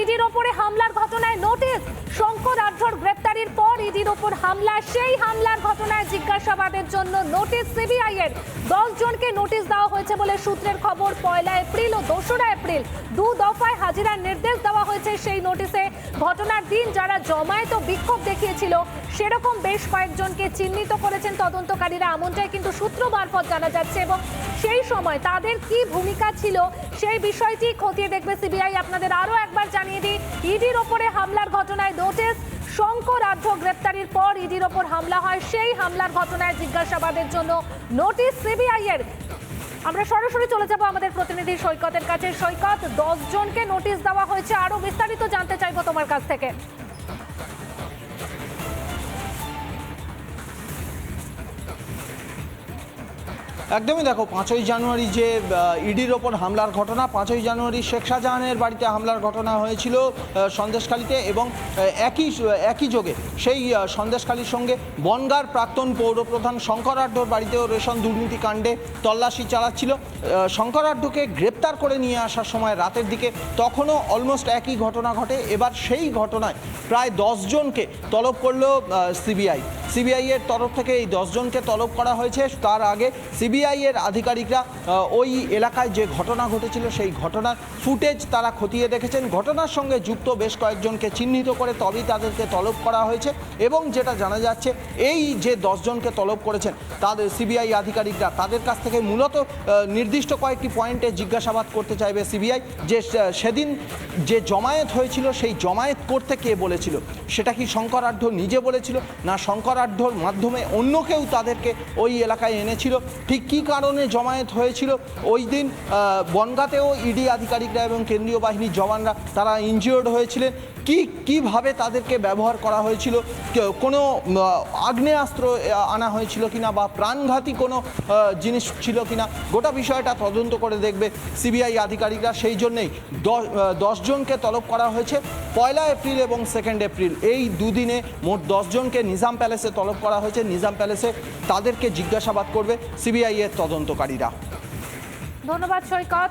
ইডির ওপরে হামলার ঘটনায় নোটিশ। শঙ্কর আঢ্যর গ্রেপ্তারির পর ইডির ওপর হামলা, সেই হামলার ঘটনায় জিজ্ঞাসাবাদের জন্য নোটিশ সিবিআই এর দশ জনকে নোটিশ দেওয়া হয়েছে বলে সূত্রের খবর। পয়লা এপ্রিল ও দোসরা এপ্রিল দু দফায় হাজিরার নির্দেশ দেওয়া হয়েছে সেই নোটিশে। ঘটনার দিন যারা জমায়েত বিক্ষোভ দেখিয়েছিল, সেরকম বেশ কয়েকজনকে চিহ্নিত করেছেন তদন্তকারীরা। এমনটাই কিন্তু সূত্র মারফত জানা যাচ্ছে এবং সেই সময় তাদের কি ভূমিকা ছিল সেই বিষয়টি খতিয়ে দেখবে সিবিআই। আপনাদের আরও একবার জানিয়ে দিই, ইডির ওপরে হামলার ঘটনায় নোটিশ শঙ্কর আর্ধ গ্রেপ্তারির পর ইডির ওপর হামলা হয়। সেই হামলার ঘটনায় জিজ্ঞাসাবাদের জন্য নোটিশ সিবিআই এর। আমরা সরাসরি চলে যাব আমাদের প্রতিনিধি সৈকতের কাছে। সৈকত, দশ জনকে নোটিশ দেওয়া হয়েছে। আরও বিস্তারিত জানতে চাইব তোমার কাছ থেকে। একদমই দেখো পাঁচই জানুয়ারি যে ইডির ওপর হামলার ঘটনা পাঁচই জানুয়ারি শেখ শাহজাহানের বাড়িতে হামলার ঘটনা হয়েছিল সন্দেশখালীতে এবং একই একই যোগে। সেই সন্দেশখালীর সঙ্গে বনগার প্রাক্তন পৌরপ্রধান শঙ্কর আড্ডর বাড়িতেও রেশন দুর্নীতি কাণ্ডে তল্লাশি চালাচ্ছিল। আহ, শঙ্কর আড্ডকে গ্রেপ্তার করে নিয়ে আসার সময় রাতের দিকে তখনও অলমোস্ট একই ঘটনা ঘটে। এবার সেই ঘটনায় প্রায় জনকে তলব করল সিবিআই। সিবিআই এর তরফ থেকে এই দশজনকে তলব করা হয়েছে। তার আগে সিবিআই এর আধিকারিকরা ওই এলাকায় যে ঘটনা ঘটেছিল সেই ঘটনার ফুটেজ তারা খতিয়ে দেখেছেন। ঘটনার সঙ্গে যুক্ত বেশ কয়েকজনকে চিহ্নিত করে তবেই তাদেরকে তলব করা হয়েছে এবং যেটা জানা যাচ্ছে, এই যে দশজনকে তলব করেছেন তাদের সিবিআই আধিকারিকরা, তাদের কাছ থেকে মূলত নির্দিষ্ট কয়েকটি পয়েন্টে জিজ্ঞাসাবাদ করতে চাইবে সিবিআই। যে সেদিন যে জমায়েত হয়েছিল, সেই জমায়েত করতে কে বলেছিল? সেটা কি শঙ্করাঢ্য নিজে বলেছিল? না শঙ্করাঢ্যর মাধ্যমে অন্য কেউ তাদেরকে ওই এলাকায় এনেছিল। ঠিক কী কারণে জমায়েত হয়েছিল? ওই দিন বনগাঁতেও ইডি আধিকারিকরা এবং কেন্দ্রীয় বাহিনীর জওয়ানরা তারা ইনজিওর্ড হয়েছিলেন। কি, কীভাবে তাদেরকে ব্যবহার করা হয়েছিল? কোনো আগ্নেয়াস্ত্র আনা হয়েছিল কিনা বা প্রাণঘাতী কোনো জিনিস ছিল কিনা? গোটা বিষয়টা তদন্ত করে দেখবে সিবিআই আধিকারিকরা। সেই জন্যেই দশজনকে তলব করা হয়েছে। পয়লা এপ্রিল এবং সেকেন্ড এপ্রিল। এই দুদিনে মোট দশজনকে নিজাম প্যালেসে তলব করা হয়েছে। নিজাম প্যালেসে তাদেরকে জিজ্ঞাসাবাদ করবে সিবিআই এর তদন্তকারীরা। ধন্যবাদ, সৈকত।